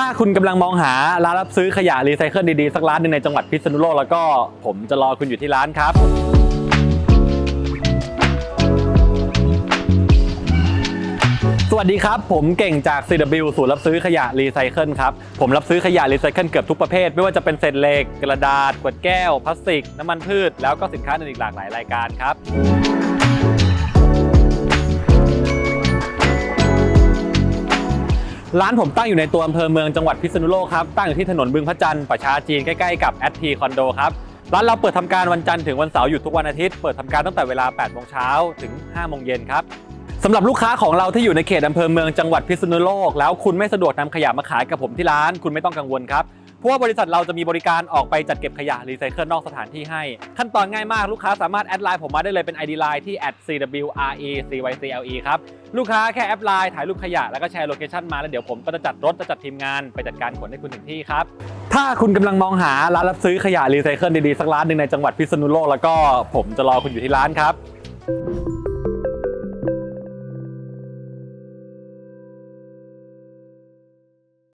ถ้าคุณกำลังมองหาร้านรับซื้อขยะรีไซเคิลดีๆ สักร้านหนึ่งในจังหวัดพิษณุโลกแล้วก็ผมจะรอคุณอยู่ที่ร้านครับสวัสดีครับ ผมเก่งจาก CW ศูนย์รับซื้อขยะรีไซเคิลครับ ผมรับซื้อขยะรีไซเคิลเกือบทุกประเภท ไม่ว่าจะเป็นเศษเหล็ก กระดาษ ขวดแก้ว พลาสติก น้ำมันพืช แล้วก็สินค้าอื่นอีกหลากหลายรายการครับ ร้านผมตั้งอยู่ในตัวอำเภอเมืองจังหวัดพิษณุโลกครับ ตั้งอยู่ที่ถนนบึงพระจันทร์ประชาจีนใกล้ๆกับแอดทีคอนโดครับ ร้านเราเปิดทำการวันจันทร์ถึงวันเสาร์หยุดทุกวันอาทิตย์ เปิดทำการตั้งแต่เวลา 8 โมงเช้าถึง 5 โมงเย็นครับสำหรับลูกค้าของเราที่อยู่ในเขตอำเภอเมืองจังหวัดพิษณุโลก แล้วคุณไม่สะดวกนำขยะมาขายกับผมที่ร้าน คุณไม่ต้องกังวลครับ ราะว่าบริษัทเราจะมีบริการออกไปจัดเก็บขยะรีไซเคิลนอกสถานที่ให้ ขั้นตอนง่ายมากลูกค้าสามารถแอดไลน์ผมมาได้เลยเป็น ID Line ที่ @cwrecycle ครับลูกค้าแค่แอดไลน์ถ่ายรูปขยะแล้วก็แชร์โลเคชันมาแล้วเดี๋ยวผมก็จะจัดรถจะจัดทีมงานไปจัดการขนให้คุณถึงที่ครับถ้าคุณกำลังมองหาร้านรับซื้อขยะรีไซเคิลดีๆสักร้านหนึ่งในจังหวัดพิษณุโลกแล้วก็ผมจะรอคุณอยู่ที่ร้านครับ